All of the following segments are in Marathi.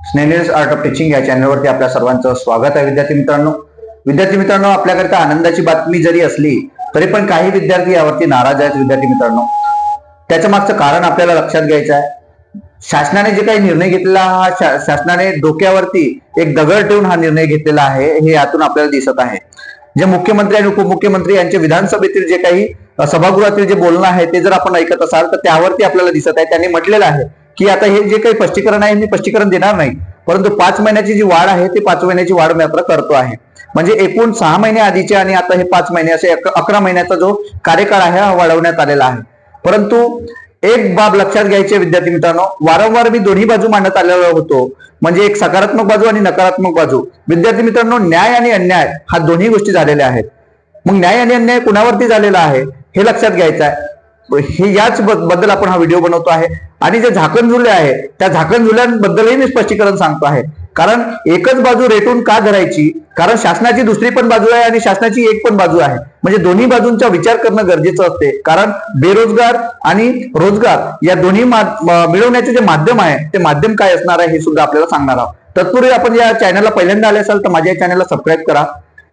स्नेनियर्स आर्ट ऑफ टीचिंग या चॅनलवरती आपल्या सर्वांचं स्वागत आहे विद्यार्थी मित्रांनो. विद्यार्थी मित्रांनो आपल्याकरता आनंदाची बातमी जरी असली तरी पण काही विद्यार्थी यावरती नाराज आहेत विद्यार्थी मित्रांनो. त्याच्या मागचं कारण आपल्याला लक्षात घ्यायचं आहे. शासनाने जे काही निर्णय घेतलेला हा शा- शासनाने डोक्यावरती एक दगड ठेवून हा निर्णय घेतलेला आहे हे यातून आपल्याला दिसत आहे. जे मुख्यमंत्री आणि उपमुख्यमंत्री यांचे विधानसभेतील जे काही सभागृहातील जे बोलणं आहे ते जर आपण ऐकत असाल तर त्यावरती आपल्याला दिसत आहे. त्यांनी म्हटलेलं आहे की आता हे जे काही स्पष्टीकरण आहे मी स्पष्टीकरण देणार नाही. परंतु पाच महिन्याची जी वाढ आहे ती पाच महिन्याची वाढ मात्र करतो आहे. म्हणजे एकूण सहा महिने आधीचे आणि आता हे पाच महिने असे अकरा महिन्याचा जो कार्यकाळ आहे हा वाढवण्यात आलेला आहे. परंतु एक बाब लक्षात घ्यायची विद्यार्थी मित्रांनो. वारंवार मी दोन्ही बाजू मांडत आलेलो होतो. म्हणजे एक सकारात्मक बाजू आणि नकारात्मक बाजू. विद्यार्थी मित्रांनो न्याय आणि अन्याय हा दोन्ही गोष्टी झालेल्या आहेत. मग न्याय आणि अन्याय कुणावरती झालेला आहे हे लक्षात घ्यायचं आहे. हे याच बद्दल आपण हा व्हिडिओ बनवतो आहे. आणि जे झाकण झुले आहे त्या झाकण झुल्यांबद्दलही मी स्पष्टीकरण सांगतो आहे. कारण एकच बाजू रेटून का धरायची? कारण शासनाची दुसरी पण बाजू आहे आणि शासनाची एक पण बाजू आहे. म्हणजे दोन्ही बाजूंचा विचार करणं गरजेचं असते. कारण बेरोजगार आणि रोजगार या दोन्ही मिळवण्याचे जे माध्यम आहे ते माध्यम काय असणार आहे हे सुद्धा आपल्याला सांगणार आहोत. तत्पूर्वी आपण या चॅनलला पहिल्यांदा आले असाल तर माझ्या या चॅनलला सबस्क्राईब करा.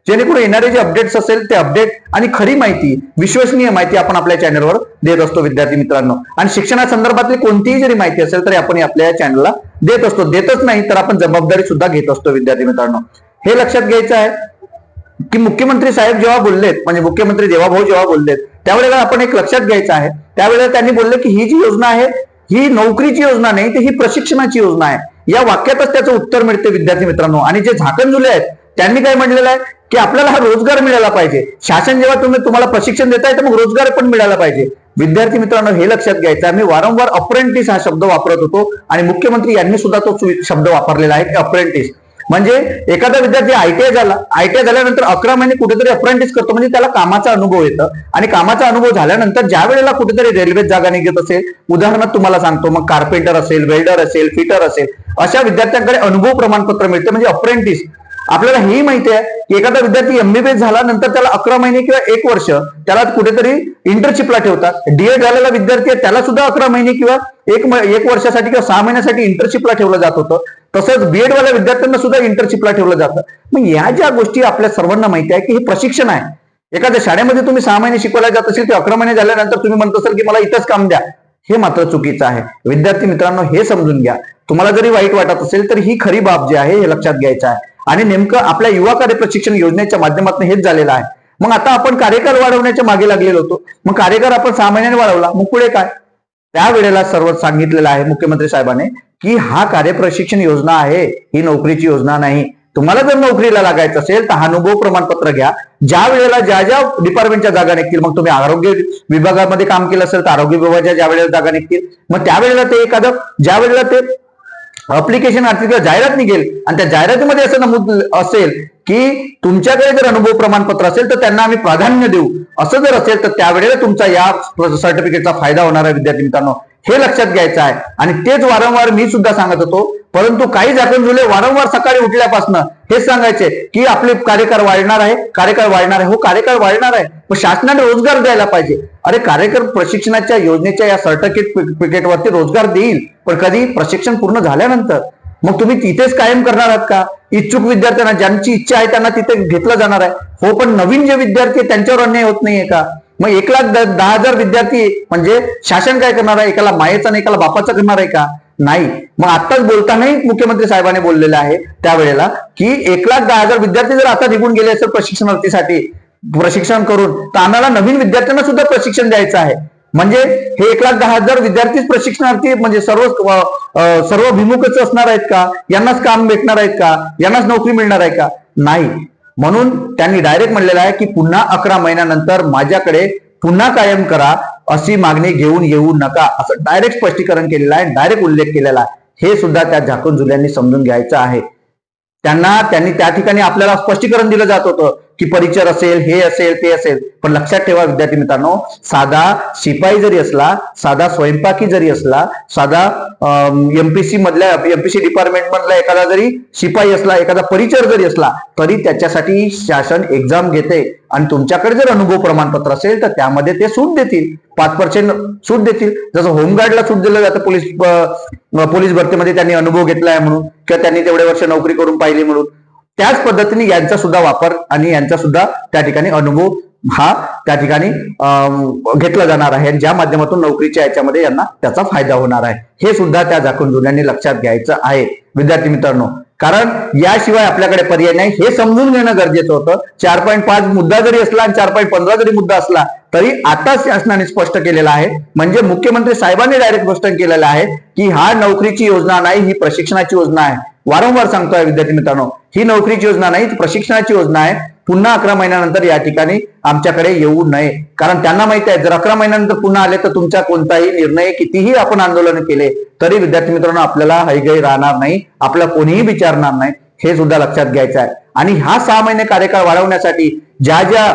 जेणेकरून येणारे जे अपडेट्स असेल ते अपडेट आणि खरी माहिती विश्वसनीय माहिती आपण आपल्या चॅनलवर देत असतो विद्यार्थी मित्रांनो. आणि शिक्षणासंदर्भातली कोणतीही जरी माहिती असेल तरी आपण आपल्या चॅनलला देत असतो. देतच नाही तर आपण जबाबदारी सुद्धा घेत असतो विद्यार्थी मित्रांनो. हे लक्षात घ्यायचं आहे की मुख्यमंत्री साहेब जेव्हा बोललेत म्हणजे मुख्यमंत्री देवाभाऊ जेव्हा बोललेत त्यावेळेला आपण एक लक्षात घ्यायचं आहे. त्यावेळेला त्यांनी बोलले की ही जी योजना आहे ही नोकरीची योजना नाही तर ही प्रशिक्षणाची योजना आहे. या वाक्यातच त्याचं उत्तर मिळते विद्यार्थी मित्रांनो. आणि जे झाकण झुले आहेत त्यांनी काय म्हटलेलं आहे? की आपल्याला हा रोजगार मिळाला पाहिजे. शासन जेव्हा तुम्ही तुम्हाला प्रशिक्षण देत आहे तर मग रोजगार पण मिळाला पाहिजे. विद्यार्थी मित्रांनो हे लक्षात घ्यायचं आम्ही वारंवार अप्रेंटिस हा शब्द वापरत होतो आणि मुख्यमंत्री यांनी सुद्धा तो शब्द वापरलेला आहे अप्रेंटिस म्हणजे एखादा विद्यार्थी आयटीआय झाला आयटीआय झाल्यानंतर अकरा महिने कुठेतरी अप्रेंटिस करतो म्हणजे त्याला कामाचा अनुभव येतं. आणि कामाचा अनुभव झाल्यानंतर ज्या वेळेला कुठेतरी रेल्वेत जागा निघत असेल उदाहरणार्थ तुम्हाला सांगतो मग कार्पेंटर असेल वेल्डर असेल फिटर असेल अशा विद्यार्थ्यांकडे अनुभव प्रमाणपत्र मिळते. म्हणजे अप्रेंटिस आपल्याला हे माहिती आहे की एखादा विद्यार्थी एमबीबीएस झाला नंतर त्याला अकरा महिने किंवा एक वर्ष त्याला कुठेतरी इंटर्नशिपला ठेवतात. डीएड झालेला विद्यार्थी आहे त्याला सुद्धा अकरा महिने किंवा एक एक वर्षासाठी किंवा सहा महिन्यासाठी इंटर्नशिपला ठेवलं जात होतं. तसंच बीएड वाल्या विद्यार्थ्यांना सुद्धा इंटर्नशिपला ठेवलं जातं. मग या ज्या गोष्टी आपल्या सर्वांना माहिती आहे की हे प्रशिक्षण आहे. एखाद्या शाळेमध्ये तुम्ही सहा महिने शिकवला जात असेल ते अकरा महिने झाल्यानंतर तुम्ही म्हणत असाल की मला इथंच काम द्या. हे मात्र चुकीचं आहे. विद्यार्थी मित्रांनो हे समजून घ्या. तुम्हाला जरी वाईट वाटत असेल तर ही खरी बाब जी आहे हे लक्षात घ्यायचं आहे. आणि नेमकं आपल्या युवा कार्य प्रशिक्षण योजनेच्या माध्यमातून हेच झालेलं आहे. मग आता आपण कार्यकाळ वाढवण्याच्या मागे लागलेलो होतो. मग कार्यकाळ आपण सहा महिन्याने वाढवला. मग पुढे काय? त्यावेळेला सर्व सांगितलेलं आहे मुख्यमंत्री साहेबांनी की हा कार्यप्रशिक्षण योजना आहे. ही नोकरीची योजना नाही. तुम्हाला जर नोकरीला लागायचं असेल तर हा अनुभव प्रमाणपत्र घ्या. ज्या वेळेला ज्या ज्या डिपार्टमेंटच्या जागा निघतील मग तुम्ही आरोग्य विभागामध्ये काम केलं असेल तर आरोग्य विभागाच्या ज्या वेळेला जागा निघतील मग त्यावेळेला ते एखादं ज्या वेळेला ते अप्लिकेशन असतील किंवा जाहिरात निघेल आणि त्या जाहिरातीमध्ये असं नमूद असेल की तुमच्याकडे जर अनुभव प्रमाणपत्र असेल तर त्यांना आम्ही प्राधान्य देऊ. असं जर असेल तर त्यावेळेला तुमचा या सर्टिफिकेटचा फायदा होणार आहे विद्यार्थी मित्रांनो. हे लक्षात घ्यायचं आहे आणि तेच वारंवार मी सुद्धा सांगत होतो परंतु काही झाकणझुले वारंवार सकाळी उठल्यापासून हे सांगायचे की आपले कार्यकाळ वाढणार आहे कार्यकाळ वाढणार आहे हो कार्यकाळ वाढणार आहे मग शासनाने रोजगार द्यायला पाहिजे अरे कार्यक्रम प्रशिक्षणाच्या योजनेच्या या सर्टिफिकेट पिकेटवरती रोजगार देईल पण कधी प्रशिक्षण पूर्ण झाल्यानंतर मग तुम्ही तिथेच कायम करणार आहात का इच्छुक विद्यार्थ्यांना ज्यांची इच्छा आहे त्यांना तिथे घेतलं जाणार आहे हो पण नवीन जे विद्यार्थी त्यांच्यावर अन्याय होत नाहीये का मग एक लाख दहा हजार विद्यार्थी म्हणजे शासन काय करणार आहे? एकाला मायेचा आणि एकाला बापाचा करणार आहे का? नाही. मग आताच बोलतानाही मुख्यमंत्री साहेबांनी बोललेलं आहे त्यावेळेला की एक लाख दहा हजार विद्यार्थी जर आता निघून गेले असेल प्रशिक्षणार्थीसाठी प्रशिक्षण करून तर आम्हाला नवीन विद्यार्थ्यांना सुद्धा प्रशिक्षण द्यायचं आहे. म्हणजे हे एक लाख दहा हजार विद्यार्थीच प्रशिक्षणार्थी म्हणजे सर्व सर्व भिमुखच असणार आहेत का? यांनाच काम भेटणार आहेत का? यांनाच नोकरी मिळणार आहे का? नाही. म्हणून त्यांनी डायरेक्ट म्हणलेलं आहे की पुन्हा अकरा महिन्यानंतर माझ्याकडे पुन्हा कायम करा अशी मागणी घेऊन येऊ नका. असं डायरेक्ट स्पष्टीकरण केलेलं आहे डायरेक्ट उल्लेख केलेला आहे. हे सुद्धा त्या झाकून जुल्यांनी समजून घ्यायचं आहे. त्यांना त्यांनी त्या ठिकाणी आपल्याला स्पष्टीकरण दिलं जात होतं. की परिचर असेल हे असेल ते असेल. पण लक्षात ठेवा विद्यार्थी मित्रांनो साधा शिपाई जरी असला साधा स्वयंपाकी जरी असला साधा एमपीसी मधल्या एमपीसी डिपार्टमेंट मधला एखादा जरी शिपाई असला एखादा परिचर जरी असला तरी त्याच्यासाठी शासन एक्झाम घेते. आणि तुमच्याकडे जर अनुभव प्रमाणपत्र असेल तर त्यामध्ये ते सूट देतील. पाच पर्सेंट सूट देतील. जसं होमगार्डला सूट दिलं जातं पोलीस पोलीस भरतीमध्ये त्यांनी अनुभव घेतला आहे म्हणून किंवा त्यांनी तेवढे वर्ष नोकरी करून पाहिली म्हणून. त्याच पद्धतीने यांचा सुद्धा वापर आणि यांचा सुद्धा त्या ठिकाणी अनुभव हा त्या ठिकाणी घेतला जाणार आहे. ज्या माध्यमातून नोकरीच्या याच्यामध्ये यांना त्याचा फायदा होणार आहे. हे सुद्धा त्या झाकून जुन्यांनी लक्षात घ्यायचं आहे. विद्यार्थी मित्रांनो कारण याशिवाय आपल्याकडे पर्याय नाही. हे समजून घेणं गरजेचं होतं. चार पॉईंट पाच मुद्दा जरी असला आणि चार पॉईंट पंधरा जरी मुद्दा असला तरी आता शासनाने स्पष्ट केलेला आहे. म्हणजे मुख्यमंत्री साहेबांनी डायरेक्ट स्पष्ट केलेलं आहे की हा नोकरीची योजना नाही ही प्रशिक्षणाची योजना आहे. वारंवार सांगतोय विद्यार्थी मित्रांनो ही नोकरीची योजना नाही ती प्रशिक्षणाची योजना आहे. पुन्हा अकरा महिन्यानंतर या ठिकाणी आमच्याकडे येऊ नये. कारण त्यांना माहिती आहे जर अकरा महिन्यानंतर पुन्हा आले तर तुमचा कोणताही निर्णय कितीही आपण आंदोलन केले तरी विद्यार्थी मित्रांनो आपल्याला हैगई राहणार नाही. आपल्याला कोणीही विचारणार नाही. हे सुद्धा लक्षात घ्यायचं आहे. आणि हा सहा महिने कार्यकाळ वाढवण्यासाठी ज्या ज्या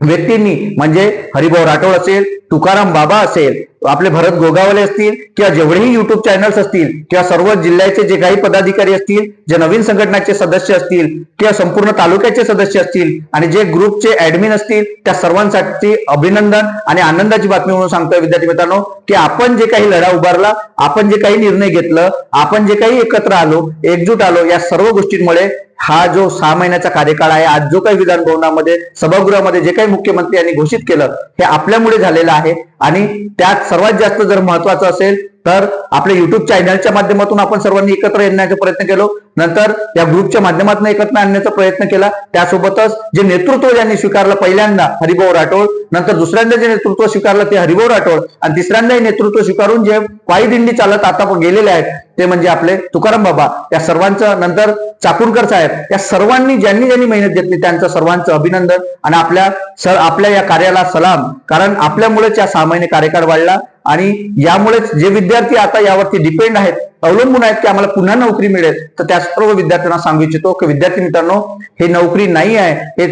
व्यक्तींनी म्हणजे हरिभाऊ राठोड असेल तुकाराम बाबा असेल आपले भरत गोगावले असतील किंवा जेवढेही युट्यूब चॅनल्स असतील किंवा सर्व जिल्ह्याचे जे काही पदाधिकारी असतील जे नवीन संघटनाचे सदस्य असतील किंवा संपूर्ण तालुक्याचे सदस्य असतील आणि जे ग्रुपचे ऍडमिन असतील त्या सर्वांसाठी अभिनंदन आणि आनंदाची बातमी म्हणून सांगतोय विद्यार्थी मित्रांनो की आपण जे काही लढा उभारला आपण जे काही निर्णय घेतलं आपण जे काही एकत्र आलो एकजूट आलो या सर्व गोष्टींमुळे हा जो सहा महिन्याचा कार्यकाळ आहे आज जो काही विधान भवनामध्ये सभागृहामध्ये जे काही मुख्यमंत्री यांनी घोषित केलं हे आपल्यामुळे झालेलं आहे. आणि त्यात सर्वात जास्त जर महत्वाचं असेल तर आपल्या युट्यूब चॅनलच्या माध्यमातून आपण सर्वांनी एकत्र येण्याचा प्रयत्न केलो. नंतर या ग्रुपच्या माध्यमातून एकत्र आणण्याचा प्रयत्न केला. त्यासोबतच जे नेतृत्व ज्यांनी स्वीकारलं पहिल्यांदा हरिभाऊ राठोड नंतर दुसऱ्यांदा जे नेतृत्व स्वीकारलं ते हरिभाऊ राठोड आणि तिसऱ्यांदाही नेतृत्व स्वीकारून जे पायी दिंडी चालत आता गेलेले आहेत ते म्हणजे आपले तुकाराम बाबा. या सर्वांचं नंतर चाकूरकर साहेब. या सर्वांनी ज्यांनी ज्यांनी मेहनत घेतली त्यांचं सर्वांचं अभिनंदन आणि आपल्या सर आपल्या या कार्याला सलाम. कारण आपल्यामुळेच या सहा महिने कार्यकाळ वाढला आणि यामुळेच जे विद्यार्थी आता यावरती डिपेंड आहेत अवलंबून आहेत की आम्हाला पुन्हा नोकरी मिळेल तर त्या सर्व विद्यार्थ्यांना सांगू इच्छितो की विद्यार्थी मित्रांनो हे नोकरी नाही आहे हे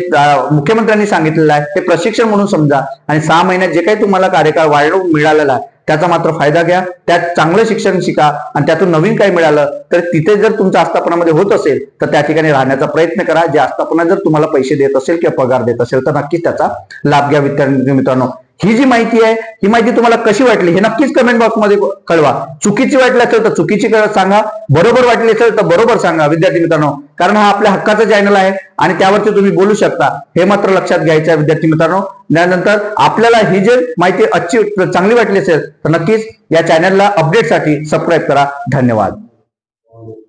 मुख्यमंत्र्यांनी सांगितलेलं आहे हे प्रशिक्षण म्हणून समजा. आणि सहा महिन्यात जे काही तुम्हाला कार्यकाळ वाढवून मिळालेला आहे त्याचा मात्र फायदा घ्या. त्यात चांगलं शिक्षण शिका आणि त्यातून नवीन काय मिळालं तर तिथे जर तुमच्या आस्थापनामध्ये होत असेल तर त्या ठिकाणी राहण्याचा प्रयत्न करा. जे आस्थापना जर तुम्हाला पैसे देत असेल किंवा पगार देत असेल तर नक्कीच त्याचा लाभ घ्या विद्यार्थी मित्रांनो. ही जी माहिती आहे ही माहिती तुम्हाला कशी वाटली हे नक्कीच कमेंट बॉक्समध्ये कळवा. चुकीची वाटली असेल तर चुकीची सांगा बरोबर वाटली असेल तर बरोबर सांगा विद्यार्थी मित्रांनो. कारण हा आपल्या हक्काचा चॅनल आहे आणि त्यावरती तुम्ही बोलू शकता. हे मात्र लक्षात घ्यायचं आहे विद्यार्थी मित्रांनो. त्यानंतर आपल्याला ही जी माहिती अच्छी चांगली वाटली असेल तर नक्कीच या चॅनलला अपडेटसाठी सबस्क्राईब करा. धन्यवाद.